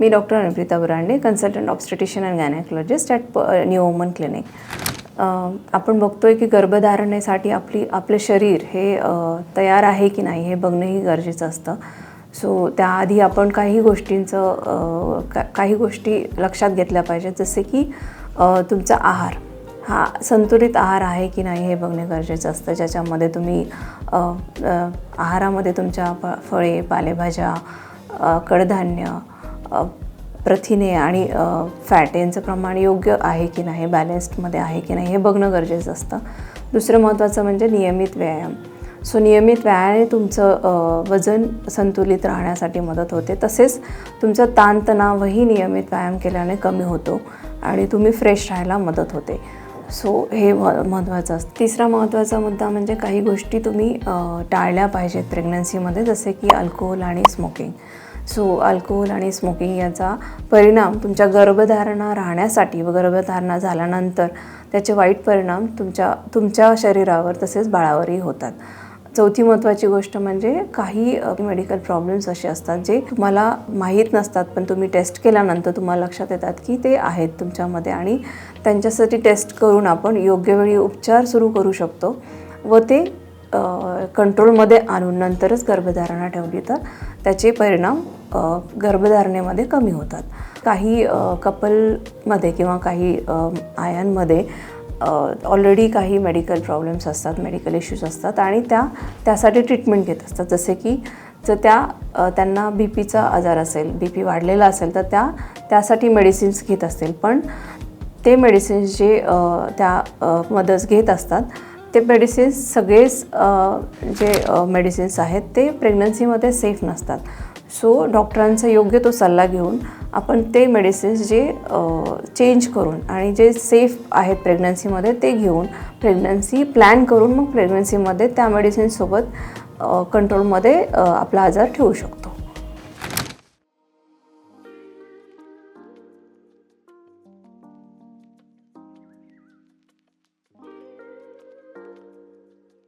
Me doctor Anuprita Burande consultant obstetrician and gynaecologist at new woman clinic आपण बघतोय की गर्भधारणेसाठी आपली आपलं शरीर हे uh, तयार आहे की नाही हे बघणंही गरजेचं असतं. सो त्याआधी आपण काही गोष्टींचं uh, का काही गोष्टी लक्षात घेतल्या पाहिजेत. जसे की uh, तुमचा आहार. हा संतुलित आहार आहे की नाही हे बघणे गरजेचं असतं. ज्याच्यामध्ये तुम्ही आहारामध्ये तुमच्या फ फळे पालेभाज्या कडधान्य प्रथिने आणि फॅट यांचं प्रमाण योग्य आहे की नाही बॅलेन्स्डमध्ये आहे की नाही हे बघणं गरजेचं असतं. दुसरं महत्त्वाचं म्हणजे नियमित व्यायाम. सो नियमित व्यायामाने तुमचं वजन संतुलित राहण्यासाठी मदत होते. तसेच तुमचं ताणतणावही नियमित व्यायाम केल्याने कमी होतो आणि तुम्ही फ्रेश राहायला मदत होते. सो हे म महत्त्वाचं असतं. तिसरा महत्त्वाचा मुद्दा म्हणजे काही गोष्टी तुम्ही टाळल्या पाहिजेत प्रेग्नन्सीमध्ये जसे की अल्कोहोल आणि स्मोकिंग सो अल्कोहोल आणि स्मोकिंग याचा परिणाम तुमच्या गर्भधारणा राहण्यासाठी व गर्भधारणा झाल्यानंतर त्याचे वाईट परिणाम तुमच्या तुमच्या शरीरावर तसेच बाळावरही होतात. चौथी महत्त्वाची गोष्ट म्हणजे काही मेडिकल प्रॉब्लेम्स असे असतात जे तुम्हाला माहीत नसतात पण तुम्ही टेस्ट केल्यानंतर तुम्हाला लक्षात येतात की ते आहेत तुमच्यामध्ये आणि त्यांच्यासाठी टेस्ट करून आपण योग्य वेळी उपचार सुरू करू शकतो व ते कंट्रोलमध्ये आणून नंतरच गर्भधारणा ठेवली तर त्याचे परिणाम गर्भधारणेमध्ये कमी होतात. काही कपलमध्ये किंवा काही आयांमध्ये ऑलरेडी काही मेडिकल प्रॉब्लेम्स असतात मेडिकल इश्यूज असतात आणि त्या त्यासाठी ट्रीटमेंट घेत असतात. जसे की जर त्या त्यांना बी पीचा आजार असेल बी पी वाढलेला असेल तर त्या त्यासाठी मेडिसिन्स घेत असतील. पण ते मेडिसिन्स जे त्या मदर्स घेत असतात ते मेडिसिन्स सगळेच जे मेडिसिन्स आहेत ते प्रेग्नन्सीमध्ये सेफ नसतात. सो डॉक्टरांचा योग्य तो सल्ला घेऊन आपण ते मेडिसिन्स जे चेंज करून आणि जे सेफ आहेत प्रेग्नन्सीमध्ये ते घेऊन प्रेग्नन्सी प्लॅन करून मग प्रेग्नन्सीमध्ये त्या मेडिसिन्ससोबत कंट्रोलमध्ये आपला आजार ठेवू शकतो.